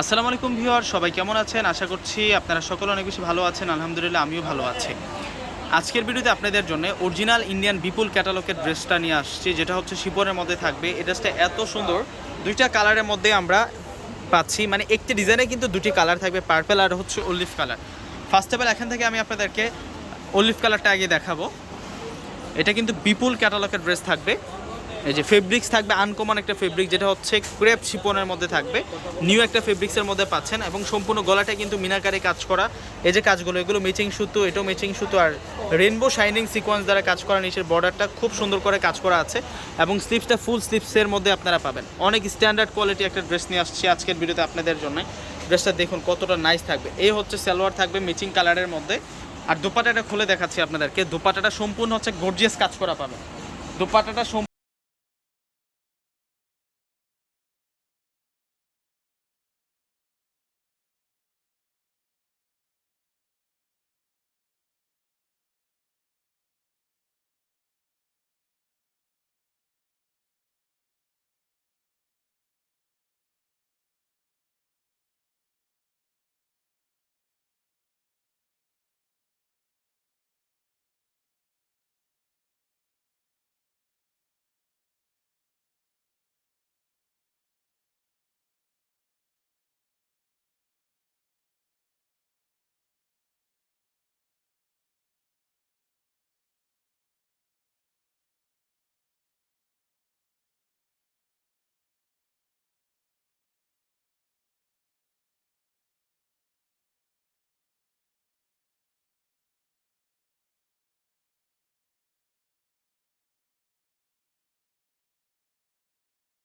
আসসালামু আলাইকুম ভিউয়ার, সবাই কেমন আছেন? আশা করছি আপনারা সকলে অনেক বেশি ভালো আছেন, আলহামদুলিল্লাহ আমিও ভালো আছি। আজকের ভিডিওতে আপনাদের জন্য অরিজিনাল ইন্ডিয়ান বিপুল ক্যাটালগের ড্রেসটা নিয়ে আসছি, যেটা হচ্ছে শিপনের মধ্যে থাকবে। এই ড্রেসটা এত সুন্দর, দুইটা কালারের মধ্যে আমরা পাচ্ছি মানে একটি ডিজাইনে কিন্তু দুটি কালার থাকবে, পার্পেল আর হচ্ছে olive colour. First of all এখান থেকে আমি আপনাদেরকে অলিভ কালারটা আগে দেখাবো। এটা কিন্তু বিপুল ক্যাটালগের ড্রেস থাকবে। এই যে ফেব্রিক্স থাকবে আনকমন একটা ফেব্রিক যেটা হচ্ছে ক্রেপ শিপনের মধ্যে থাকবে। নিউ একটা ফেব্রিক্সের মধ্যে পাচ্ছেন এবং সম্পূর্ণ গলাটা কিন্তু মিনাকারে কাজ করা। এই যে কাজগুলো, এগুলো ম্যাচিং সুতো, এটাও ম্যাচিং সুতো আর রেনবো শাইনিং সিকোয়েন্স দ্বারা কাজ করা নিচের বর্ডারটা খুব সুন্দর করে কাজ করা আছে এবং স্লিপসটা ফুল স্লিপসের মধ্যে আপনারা পাবেন। অনেক স্ট্যান্ডার্ড কোয়ালিটি একটা ড্রেস নিয়ে আসছি আজকের ভিডিওতে আপনাদের জন্য। ড্রেসটা দেখুন কতটা নাইস থাকবে। এই হচ্ছে সালোয়ার থাকবে ম্যাচিং কালারের মধ্যে। আর দোপাটাটা খুলে দেখাচ্ছি আপনাদেরকে। দোপাটাটা সম্পূর্ণ হচ্ছে গর্জিয়াস কাজ করা পাবেন। দোপাটাটা